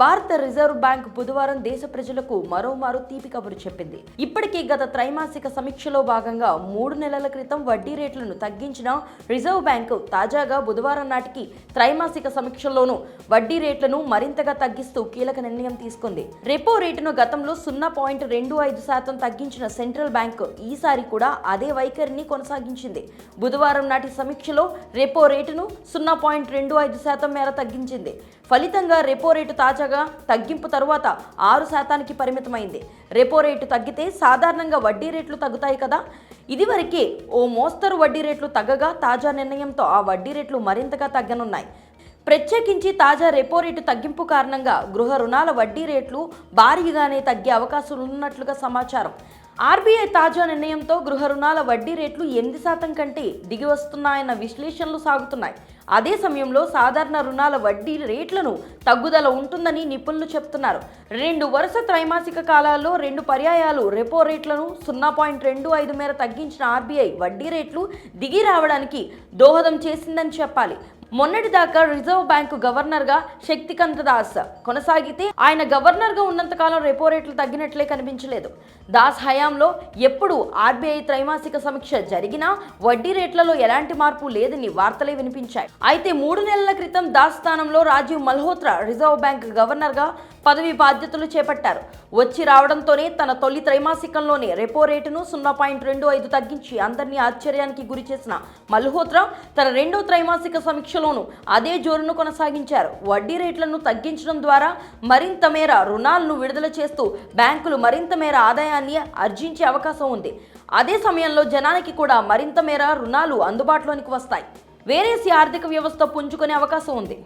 భారత reserve bank బుధవారం దేశ ప్రజలకు మరోమారు తీపి కబురు చెప్పింది. ఇప్పటికే గత త్రైమాసిక సమీక్షలో భాగంగా మూడు నెలల క్రితం వడ్డీ రేట్లను తగ్గించిన రిజర్వ్ బ్యాంకు తాజాగా బుధవారం నాటికి త్రైమాసిక సమీక్షలోనూ వడ్డీ రేట్లను మరింతగా తగ్గిస్తూ కీలక నిర్ణయం తీసుకుంది. రెపో రేటును గతంలో సున్నా పాయింట్ రెండు ఐదు శాతం తగ్గించిన సెంట్రల్ బ్యాంక్ ఈసారి కూడా అదే వైఖరిని కొనసాగించింది. బుధవారం నాటి సమీక్షలో రెపో రేటును సున్నా పాయింట్ రెండు ఐదు శాతం మేర తగ్గించింది. ఫలితంగా రెపో రేటు తాజాగా తగ్గింపు తరువాత ఆరు శాతానికి పరిమితమైంది. రెపో రేటు తగ్గితే సాధారణంగా వడ్డీ రేట్లు తగ్గుతాయి కదా. ఇదివరకే ఓ మోస్తరు వడ్డీ రేట్లు తగ్గగా తాజా నిర్ణయంతో ఆ వడ్డీ రేట్లు మరింతగా తగ్గనున్నాయి. ప్రత్యేకించి తాజా రెపో రేటు తగ్గింపు కారణంగా గృహ రుణాల వడ్డీ రేట్లు భారీగానే తగ్గే అవకాశం ఉన్నట్లుగా సమాచారం. ఆర్బీఐ తాజా నిర్ణయంతో గృహ రుణాల వడ్డీ రేట్లు ఎనిమిది శాతం కంటే దిగి వస్తున్నాయన్న విశ్లేషణలు సాగుతున్నాయి. అదే సమయంలో సాధారణ రుణాల వడ్డీ రేట్లను తగ్గుదల ఉంటుందని నిపుణులు చెప్తున్నారు. రెండు వరుస త్రైమాసిక కాలాల్లో రెండు పర్యాయాలు రెపో రేట్లను సున్నా పాయింట్ రెండు ఐదు మేర తగ్గించిన ఆర్బీఐ వడ్డీ రేట్లు దిగి రావడానికి దోహదం చేసిందని చెప్పాలి. మొన్నటిదాకా రిజర్వ్ బ్యాంకు గవర్నర్గా శక్తికాంత దాస్ కొనసాగితే ఆయన గవర్నర్గా ఉన్నంతకాలం రెపో రేట్లు తగ్గినట్లే కనిపించలేదు. దాస్ హయాంలో ఎప్పుడు ఆర్బీఐ త్రైమాసిక సమీక్ష జరిగినా వడ్డీ రేట్లలో ఎలాంటి మార్పు లేదని వార్తలే వినిపించాయి. అయితే మూడు నెలల క్రితం దాస్ స్థానంలో రాజీవ్ మల్హోత్రా రిజర్వ్ బ్యాంక్ గవర్నర్గా పదవి బాధ్యతలు చేపట్టారు. వచ్చి రావడంతోనే తన తొలి త్రైమాసికంలోనే రెపో రేటును సున్నా పాయింట్ రెండు ఐదు తగ్గించి అందరినీ ఆశ్చర్యానికి గురి చేసిన మల్హోత్రా తన రెండో త్రైమాసిక సమీక్షలోనూ అదే జోరును కొనసాగించారు. వడ్డీ రేట్లను తగ్గించడం ద్వారా మరింత మేర రుణాలను విడుదల చేస్తూ బ్యాంకులు మరింత మేర ఆదాయాన్ని ఆర్జించే అవకాశం ఉంది. అదే సమయంలో జనానికి కూడా మరింత మేర రుణాలు అందుబాటులోనికి వస్తాయి. వేరేసి ఆర్థిక వ్యవస్థ పుంజుకునే అవకాశం ఉంది.